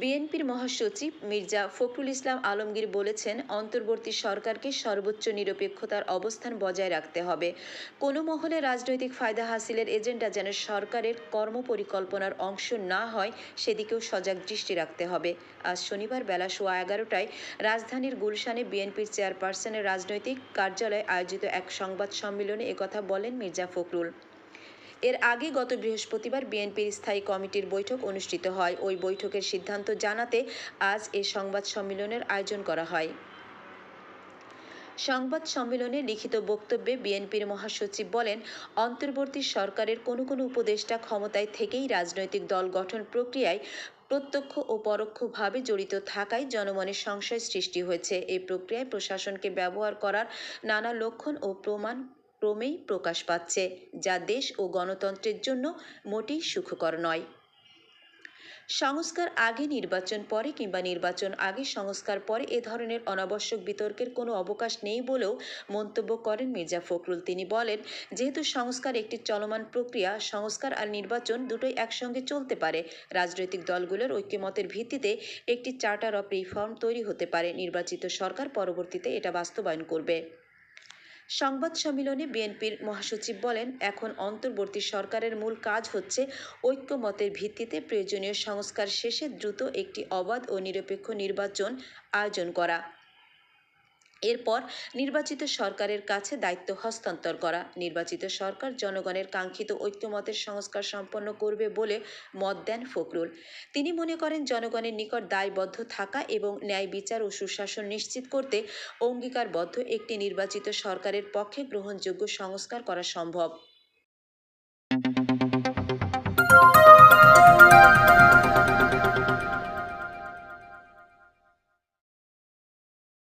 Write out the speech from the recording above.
বিএনপির মহাসচিব মির্জা ফখরুল ইসলাম আলমগীর বলেছেন, অন্তর্বর্তী সরকারকে সর্বোচ্চ নিরপেক্ষতার অবস্থান বজায় রাখতে হবে। কোনো মহলে রাজনৈতিক ফায়দা হাসিলের এজেন্ডা যেন সরকারের কর্মপরিকল্পনার অংশ না হয়, সেদিকেও সজাগ দৃষ্টি রাখতে হবে। আজ শনিবার বেলা সোয়া এগারোটায় রাজধানীর গুলশানে বিএনপির চেয়ারপারসনের রাজনৈতিক কার্যালয়ে আয়োজিত এক সংবাদ সম্মেলনে একথা বলেন মির্জা ফখরুল। এর আগে গত বৃহস্পতিবার বিএনপির স্থায়ী কমিটির বৈঠক অনুষ্ঠিত হয়। ওই বৈঠকের সিদ্ধান্ত জানাতে আজ এ সংবাদ সম্মেলনের আয়োজন করা হয়। সংবাদ সম্মেলনে লিখিত বক্তব্যে বিএনপির মহাসচিব বলেন, অন্তর্বর্তী সরকারের কোনো কোনো উপদেষ্টা ক্ষমতায় থেকেই রাজনৈতিক দল গঠন প্রক্রিয়ায় প্রত্যক্ষ ও পরোক্ষভাবে জড়িত থাকায় জনমনে সংশয় সৃষ্টি হয়েছে। এই প্রক্রিয়ায় প্রশাসনকে ব্যবহার করার নানা লক্ষণ ও প্রমাণ ক্রমেই প্রকাশ পাচ্ছে, যা দেশ ও গণতন্ত্রের জন্য মোটেই সুখকর নয়। সংস্কার আগে নির্বাচন পরে কিংবা নির্বাচন আগে সংস্কার পরে এ ধরনের অনাবশ্যক বিতর্কের কোনো অবকাশ নেই বলেও মন্তব্য করেন মির্জা ফখরুল। তিনি বলেন, যেহেতু সংস্কার একটি চলমান প্রক্রিয়া, সংস্কার আর নির্বাচন দুটোই একসঙ্গে চলতে পারে। রাজনৈতিক দলগুলোর ঐক্যমতের ভিত্তিতে একটি চার্টার অফ রিফর্ম তৈরি হতে পারে। নির্বাচিত সরকার পরবর্তীতে এটা বাস্তবায়ন করবে। সংবাদ সম্মেলনে বিএনপির মহাসচিব বলেন, এখন অন্তর্বর্তী সরকারের মূল কাজ হচ্ছে ঐক্যমতের ভিত্তিতে প্রয়োজনীয় সংস্কার শেষে দ্রুত একটি অবাধ ও নিরপেক্ষ নির্বাচন আয়োজন করা। এরপর নির্বাচিত সরকারের কাছে দায়িত্ব হস্তান্তর করা। নির্বাচিত সরকার জনগণের কাঙ্ক্ষিত ঐক্যমতের সংস্কার সম্পন্ন করবে বলে মত দেন ফখরুল। তিনি মনে করেন, জনগণের নিকট দায়বদ্ধ থাকা এবং ন্যায় বিচার ও সুশাসন নিশ্চিত করতে অঙ্গীকারবদ্ধ একটি নির্বাচিত সরকারের পক্ষে গ্রহণযোগ্য সংস্কার করা সম্ভব।